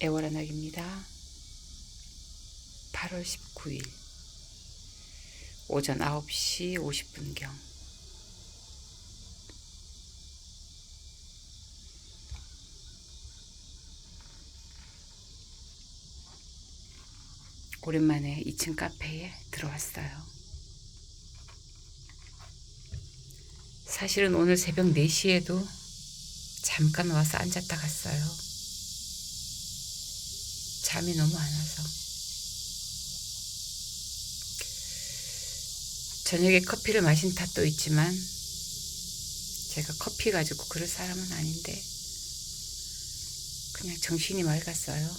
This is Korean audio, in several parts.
애월한 낙입니다. 8월 19일 오전 9시 50분경 오랜만에 2층 카페에 들어왔어요. 사실은 오늘 새벽 4시에도 잠깐 와서 앉았다 갔어요. 잠이 너무 안 와서. 저녁에 커피를 마신 탓도 있지만 제가 커피 가지고 그럴 사람은 아닌데 그냥 정신이 맑았어요.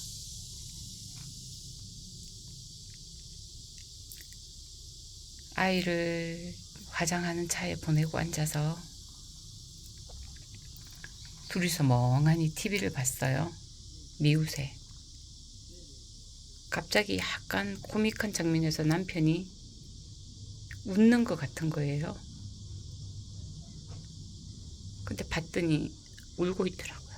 아이를 화장하는 차에 보내고 앉아서 둘이서 멍하니 TV를 봤어요. 미우새. 갑자기 약간 코믹한 장면에서 남편이 웃는 것 같은 거예요. 근데 봤더니 울고 있더라고요.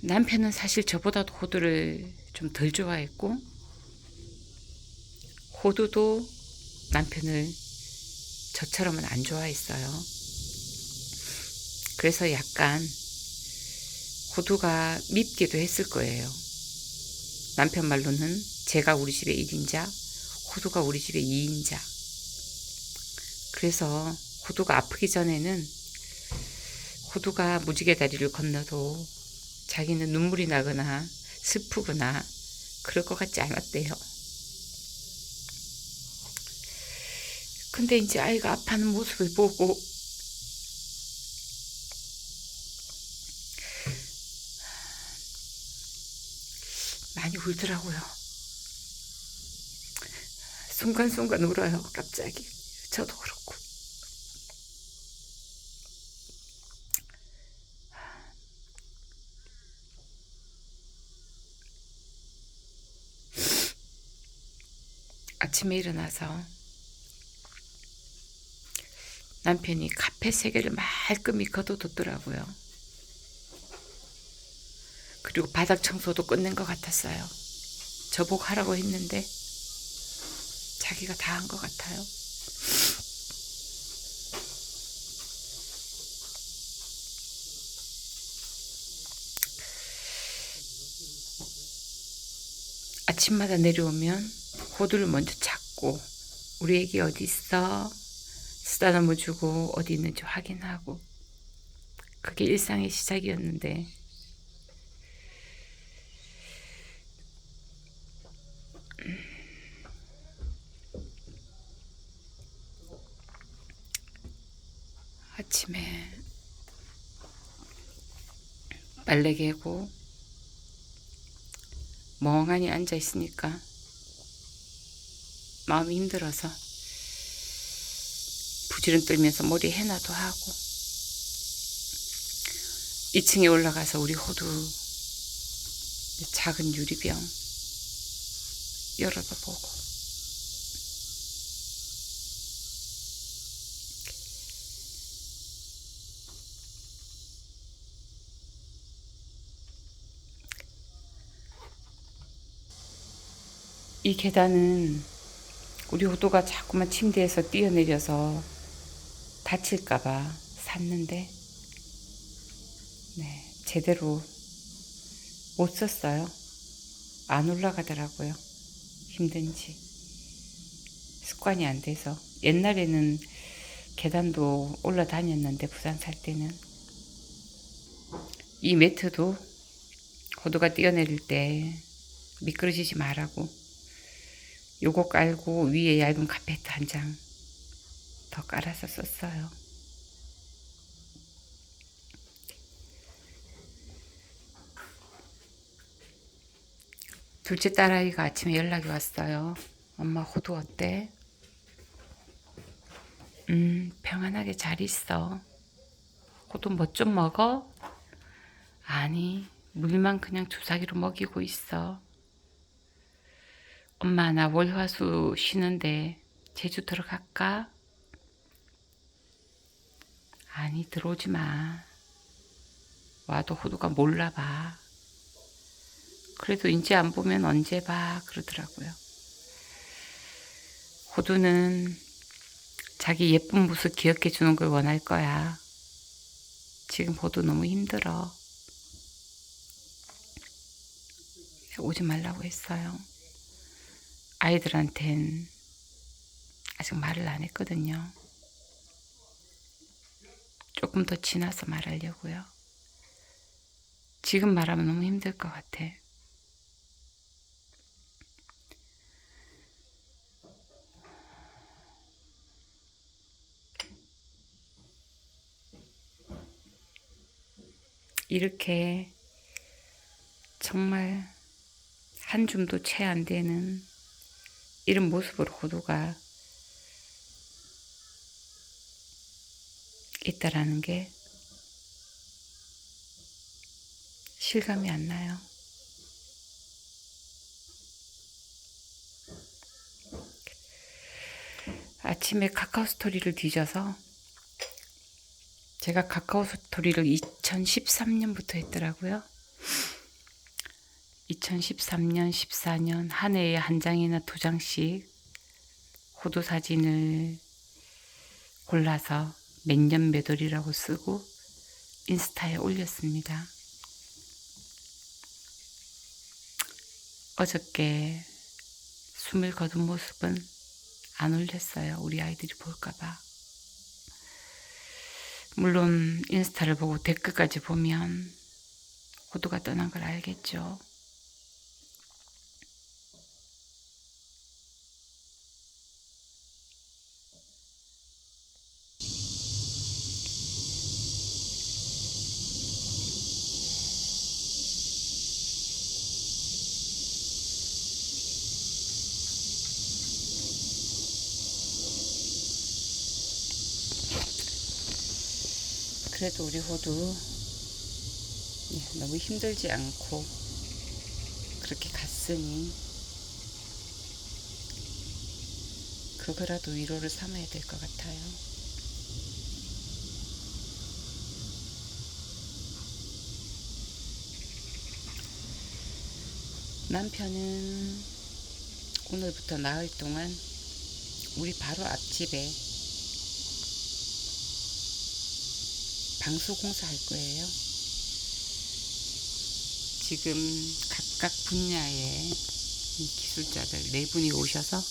남편은 사실 저보다도 호두를 좀 덜 좋아했고, 호두도 남편을 저처럼은 안 좋아했어요. 그래서 약간 호두가 밉기도 했을 거예요. 남편 말로는 제가 우리 집의 1인자, 호두가 우리 집의 2인자. 그래서 호두가 아프기 전에는 호두가 무지개 다리를 건너도 자기는 눈물이 나거나 슬프거나 그럴 것 같지 않았대요. 근데 이제 아이가 아파하는 모습을 보고 많이 울더라고요. 순간순간 울어요, 갑자기. 저도 그렇고. 아침에 일어나서 남편이 카페 세 개를 말끔히 걷어뒀더라고요. 그리고 바닥 청소도 끝낸 것 같았어요. 저보고 하라고 했는데 자기가 다 한 것 같아요. 아침마다 내려오면 호두를 먼저 찾고 우리 애기 어디 있어? 쓰다 넘어 주고 어디 있는지 확인하고 그게 일상의 시작이었는데 아침에 빨래 개고 멍하니 앉아 있으니까 마음이 힘들어서 부지런 떨면서 머리 해나도 하고 2층에 올라가서 우리 호두 작은 유리병 열어도 보고 이 계단은 우리 호두가 자꾸만 침대에서 뛰어내려서 다칠까봐 샀는데, 네, 제대로 못 썼어요. 안 올라가더라고요. 힘든지. 습관이 안 돼서. 옛날에는 계단도 올라다녔는데, 부산 살 때는. 이 매트도 호두가 뛰어내릴 때 미끄러지지 말라고 요거 깔고 위에 얇은 카페트 한 장 더 깔아서 썼어요. 둘째 딸아이가 아침에 연락이 왔어요. 엄마 호두 어때? 음, 평안하게 잘 있어. 호두 뭐 좀 먹어? 아니, 물만 그냥 주사기로 먹이고 있어. 엄마 나 월화수 쉬는데 제주 들어갈까? 아니 들어오지 마. 와도 호두가 몰라 봐. 그래도 이제 안 보면 언제 봐 그러더라고요. 호두는 자기 예쁜 모습 기억해 주는 걸 원할 거야. 지금 호두 너무 힘들어. 오지 말라고 했어요. 아이들한텐 아직 말을 안 했거든요. 조금 더 지나서 말하려고요. 지금 말하면 너무 힘들 것 같아. 이렇게 정말 한 줌도 채 안 되는 이런 모습으로 호두가 있다라는 게 실감이 안 나요. 아침에 카카오 스토리를 뒤져서 제가 카카오 스토리를 2013년부터 했더라고요. 2013년, 14년 한 해에 한 장이나 두 장씩 호두 사진을 골라서 몇 년 몇 월이라고 쓰고 인스타에 올렸습니다. 어저께 숨을 거둔 모습은 안 올렸어요. 우리 아이들이 볼까봐. 물론 인스타를 보고 댓글까지 보면 호두가 떠난 걸 알겠죠. 그래도 우리 호두 예, 너무 힘들지 않고 그렇게 갔으니 그거라도 위로를 삼아야 될 것 같아요. 남편은 오늘부터 나흘 동안 우리 바로 앞집에 방수 공사할 거예요. 지금 각각 분야의 기술자들 네 분이 오셔서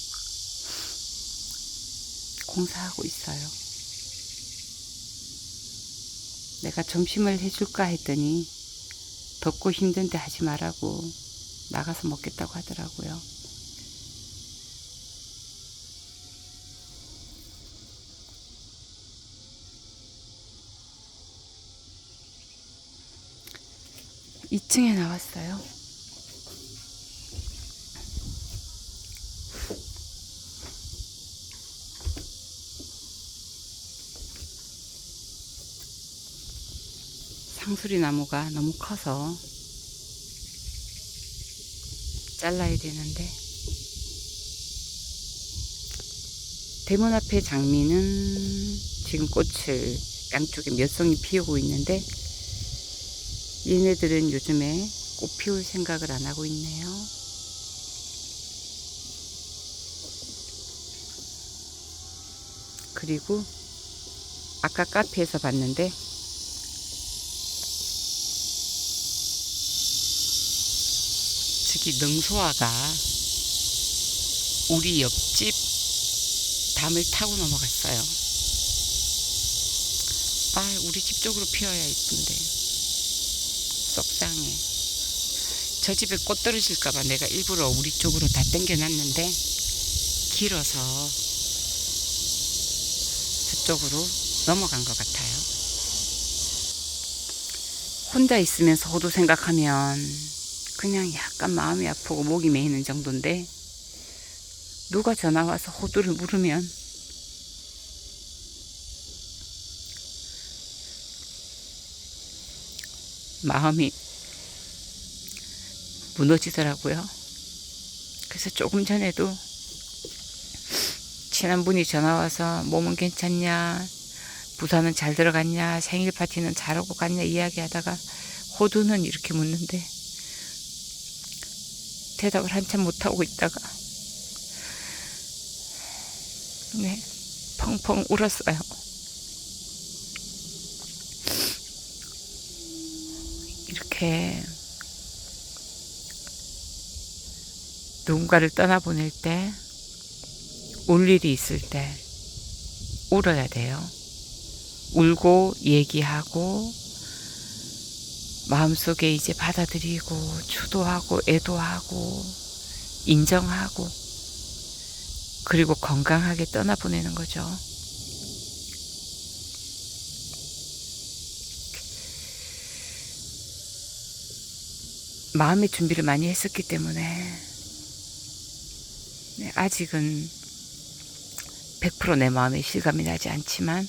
공사하고 있어요. 내가 점심을 해줄까 했더니 덥고 힘든데 하지 말라고 나가서 먹겠다고 하더라고요. 이층에 나왔어요. 상수리 나무가 너무 커서 잘라야 되는데 대문 앞에 장미는 지금 꽃을 양쪽에 몇 송이 피우고 있는데 얘네들은 요즘에 꽃 피울 생각을 안 하고 있네요. 그리고 아까 카페에서 봤는데 저기 능소화가 우리 옆집 담을 타고 넘어갔어요. 아, 우리 집 쪽으로 피워야 이쁜데. 속상해. 저 집에 꽃 떨어질까봐 내가 일부러 우리 쪽으로 다 당겨놨는데 길어서 저쪽으로 넘어간 것 같아요. 혼자 있으면서 호도 생각하면 그냥 약간 마음이 아프고 목이 메이는 정도인데 누가 전화 와서 호두를 물으면 마음이 무너지더라고요. 그래서 조금 전에도 친한 분이 전화 와서 몸은 괜찮냐, 부산은 잘 들어갔냐, 생일 파티는 잘하고 갔냐 이야기하다가 호두는 이렇게 묻는데 대답을 한참 못하고 있다가 네, 펑펑 울었어요. 이렇게 누군가를 떠나보낼 때, 울 일이 있을 때, 울어야 돼요. 울고, 얘기하고, 마음속에 이제 받아들이고, 추도하고, 애도하고, 인정하고, 그리고 건강하게 떠나보내는 거죠. 마음의 준비를 많이 했었기 때문에 네, 아직은 100%내 마음에 실감이 나지 않지만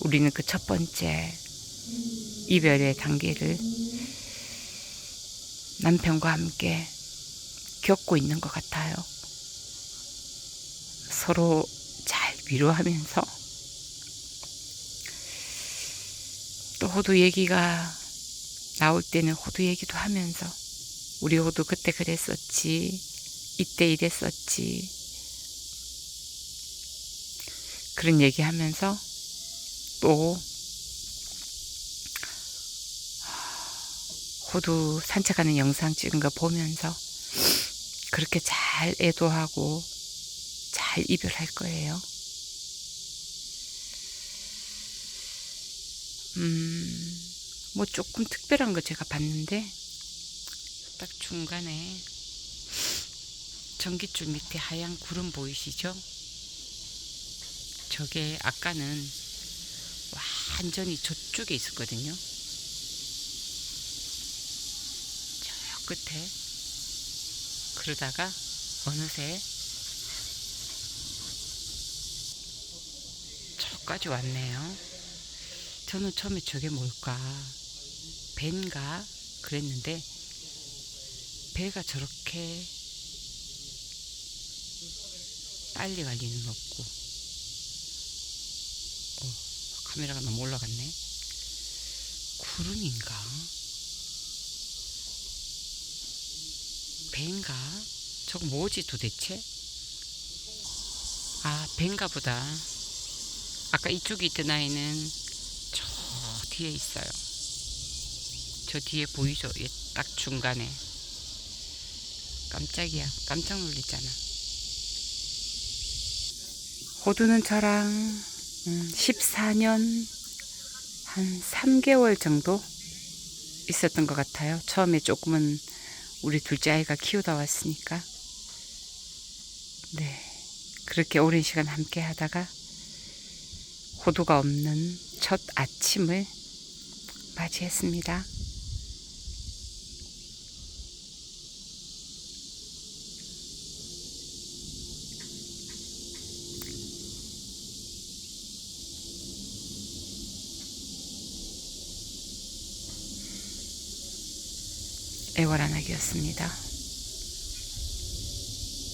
우리는 그 첫 번째 이별의 단계를 남편과 함께 겪고 있는 것 같아요. 서로 잘 위로하면서 또 호두 얘기가 나올 때는 호두 얘기도 하면서 우리 호두 그때 그랬었지 이때 이랬었지 그런 얘기하면서 또 호두 산책하는 영상 찍은 거 보면서 그렇게 잘 애도하고 잘 이별할 거예요. 음, 뭐 조금 특별한 거 제가 봤는데 딱 중간에 전깃줄 밑에 하얀 구름 보이시죠? 저게 아까는 완전히 저쪽에 있었거든요. 저 끝에 그러다가 어느새 저까지 왔네요. 저는 처음에 저게 뭘까? 벤가? 그랬는데, 배가 저렇게 빨리 갈 리는 없고, 어, 카메라가 너무 올라갔네. 구름인가? 벤가? 저거 뭐지 도대체? 아, 벤가 보다. 아까 이쪽에 있던 아이는 저 뒤에 있어요. 저 뒤에 보이죠? 얘 딱 중간에. 깜짝이야. 깜짝 놀랐잖아. 호두는 저랑 음, 14년 한 3개월 정도 있었던 것 같아요. 처음에 조금은 우리 둘째 아이가 키우다 왔으니까. 네. 그렇게 오랜 시간 함께 하다가 호두가 없는 첫 아침을 맞이했습니다. 학이었습니다.